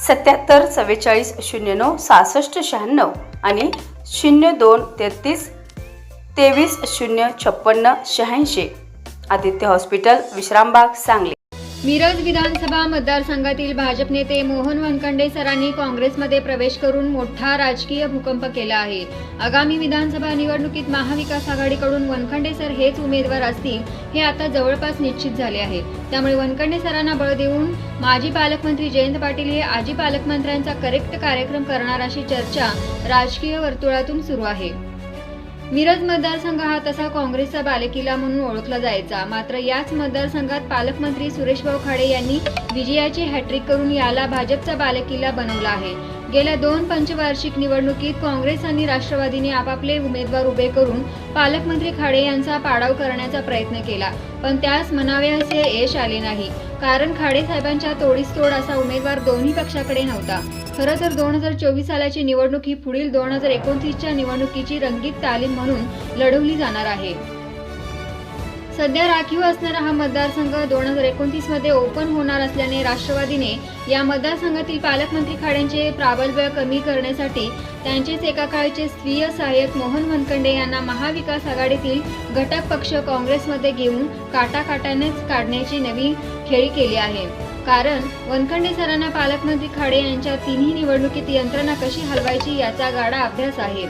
सत्याहत्तर चव्वेचाळीस शून्य नऊ सहासष्ट शहाण्णव आणि शून्य दोन तेहतीस तेवीस शून्य छप्पन्न शहाऐंशी. आदित्य हॉस्पिटल विश्रामबाग सांगली. मिरज विधानसभा मतदारसंघातील भाजप नेते मोहन वनखंडे सरांनी काँग्रेसमध्ये प्रवेश करून मोठा राजकीय भूकंप केला आहे. आगामी विधानसभा निवडणुकीत महाविकास आघाडीकडून वनखंडे सर हेच उमेदवार असतील हे आता जवळपास निश्चित झाले आहे. त्यामुळे वनखंडे सरांना बळ देऊन माजी पालकमंत्री जयंत पाटील हे आजी पालकमंत्र्यांचा करेक्ट कार्यक्रम करणार अशी चर्चा राजकीय वर्तुळातून सुरू आहे. मिरज मतदारसंघ हा तसा काँग्रेसचा बालेकिल्ला म्हणून ओळखला जायचा. मात्र याच मतदारसंघात पालकमंत्री सुरेशभाऊ खाडे यांनी विजयाची हॅट्रिक करून याला भाजपचा बालेकिल्ला बनवला आहे. गेल्या दोन पंचवार्षिक निवडणुकीत काँग्रेस आणि राष्ट्रवादीने आपापले उमेदवार उभे करून पालकमंत्री खाडे यांचा पाडाव करण्याचा प्रयत्न केला. पण त्यास म्हणावे असे यश आले नाही. कारण खाडे साहेबांच्या तोडीस तोड असा उमेदवार दोन्ही पक्षाकडे नव्हता. खरं तर दोन हजार चोवीस सालाची निवडणूक ही पुढील दोन हजार एकोणतीसच्या निवडणुकीची रंगीत तालीम म्हणून लढवली जाणार आहे. सध्या राखीव असणारा हा मतदारसंघ दोन हजार एकोणतीसमध्ये ओपन होणार असल्याने राष्ट्रवादीने या मतदारसंघातील पालकमंत्री खाड्यांचे प्राबल्य कमी करण्यासाठी त्यांचेच एका काळचे स्वीय सहाय्यक मोहन वनखंडे यांना महाविकास आघाडीतील घटक पक्ष काँग्रेसमध्ये घेऊन काटाकाटानेच काढण्याची नवी खेळी केली आहे. कारण वनखंडे सरांना पालकमंत्री खाडे यांच्या तिन्ही निवडणुकीत यंत्रणा कशी हलवायची याचा गाडा अभ्यास आहे.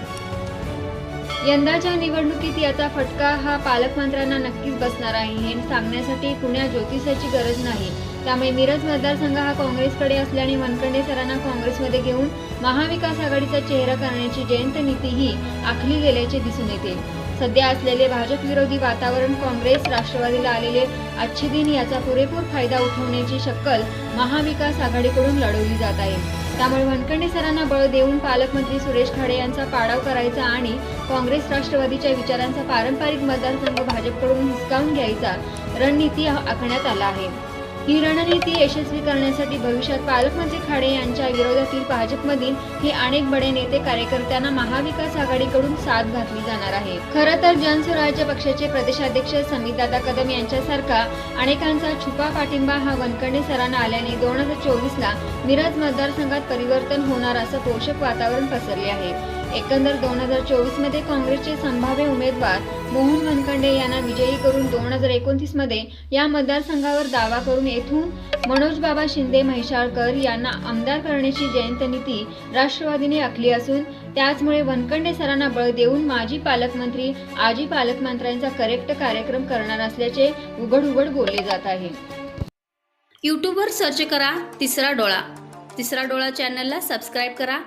यंदाच्या निवडणुकीत याचा फटका हा पालकमंत्र्यांना नक्कीच बसणार आहे. हे सांगण्यासाठी पुण्या ज्योतिषाची गरज नाही. त्यामुळे मिरज मतदारसंघ हा काँग्रेसकडे असल्याने मनकंडे सरांना काँग्रेसमध्ये घेऊन महाविकास आघाडीचा चेहरा करण्याची जयंत नीती ही आखली गेल्याचे दिसून येते. सध्या असलेले भाजप विरोधी वातावरण काँग्रेस राष्ट्रवादीला आलेले आजचे दिन याचा पुरेपूर फायदा उठवण्याची शक्कल महाविकास आघाडीकडून लढवली जात आहे. त्यामुळे वनकंडे सरांना बळ देऊन पालकमंत्री सुरेश खाडे यांचा पाडाव करायचा आणि काँग्रेस राष्ट्रवादीच्या विचारांचा पारंपरिक मतदारसंघ भाजपकडून हिसकावून घ्यायचा रणनीती आखण्यात आला आहे. ही रणनीती यशस्वी करण्यासाठी भविष्यात पालकमंत्री खाडे यांच्या विरोधातील भाजपमधील हे अनेक बडे नेते कार्यकर्त्यांना महाविकास आघाडीकडून साथ घातली जाणार आहे. खरं तर जनस्वराज्य पक्षाचे प्रदेशाध्यक्ष समितदादा कदम यांच्यासारखा अनेकांचा छुपा पाठिंबा हा वनकर्णे सरांना आल्याने दोन हजार चोवीसला मिरज मतदारसंघात परिवर्तन होणार असं पोषक वातावरण पसरले आहे. एकंदर दोन हजार चोवीसमध्ये काँग्रेसचे संभाव्य उमेदवार मोहन वनखंडे यांना विजयी करून दोन हजार एकोणतीसमध्ये या मतदारसंघावर दावा करून येथून मनोज बाबा शिंदे म्हैसाळकर यांना आमदार करण्याची जयंत नीती राष्ट्रवादीने आखली असून त्याचमुळे वनखंडे सरांना बळ देऊन माजी पालकमंत्री आजी पालकमंत्र्यांचा करेक्ट कार्यक्रम करणार असल्याचे उघड उघड बोलले जात आहे. यूट्यूबवर सर्च करा तिसरा डोळा. तिसरा डोळा चॅनलला सबस्क्राईब करा.